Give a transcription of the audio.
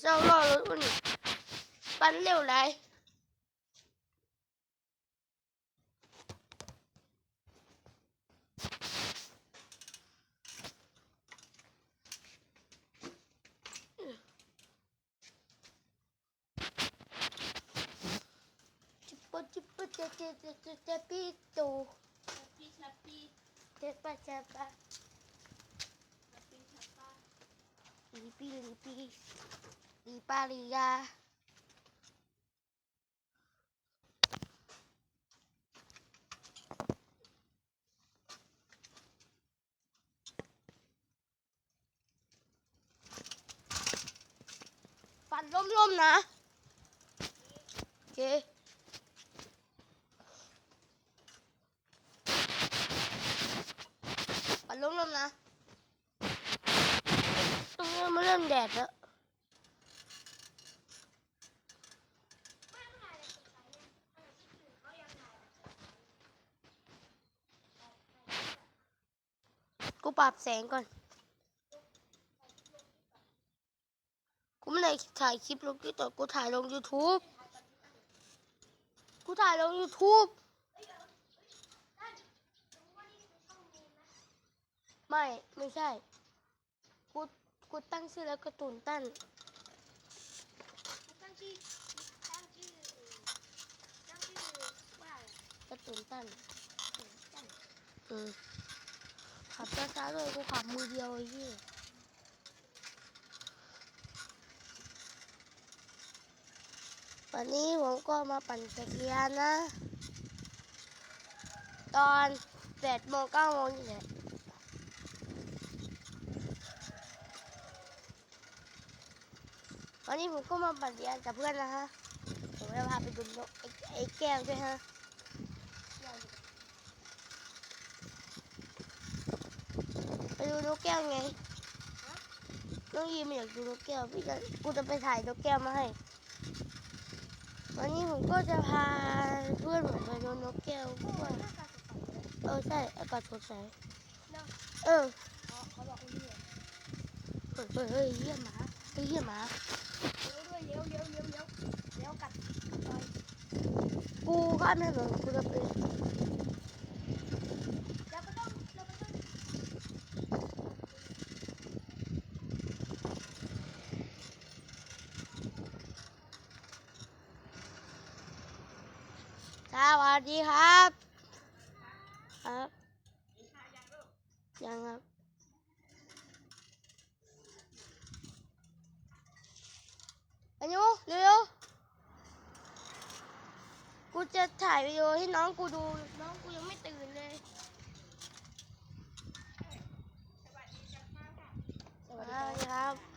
เจ้ารอรถอุ่นปันเร็วไรจิบปะจิบป ปีโตพี่ชัปปี้เจปะเก้ปป้าลีปีลีปีลีปาลียาฟันล่มๆนะโอเคฟันล่มๆนะ ตรงนี้มันเริ่มแดดแล้ว กูปรับแสงก่อน กูไม่ได้ถ่ายคลิปลงที่ต่อกูถ่ายลง YouTube กูถ่ายลง YouTube ไม่ ไม่ใช่ กู กูตั้งชื่อแล้วการะตูนตั้นตั้งชื่อตั้งชื่อตั้งชื่อว่าอะไรการะตูนตั้นตั้งอืม ขับช้าๆด้วยกูขับมือเดียวไอ้ยี่วันนี้ผมก็มาปั่นจักรยานนะ ตอนแปดโมงเก้าโมงนี่แหละวันนี้ผมก็มาปั่นจักรยานกับเพื่อนนะฮะ ผมจะพาไปดูนกไอ้แก้วด้วยฮะ ไป ดูนกแก้วไง น้องยีมอยากดูนกแก้ว พี่จะกูจะไปถ่ายนกแก้วมาให้ วันนี้ผมก็จะพาเพื่อนผมไปดูนกแก้วด้วยหน้าตาสดใสเลยเออใช่อากาศสดใสเนาะเออเขาเขาบอกคุณเหนื่อยเฮ้ยเฮ้ยเฮ้ยเหี้ยหมาเฮ้ยเหี้ยหมาเลี้ยวด้วยเลี้ยวเลี้ยวเลี้ยวเลี้ยวเลี้ยวกัดซอยกูข้ามถนนกูจะไป เราก็ต้องเราก็ต้อง สวัสดีครับ ครับยังครับอายุเร็วๆกูจะถ่ายวิดีโอให้น้องกูดู น้องกูยังไม่ตื่นเลย สวัสสดีวัสดีครับ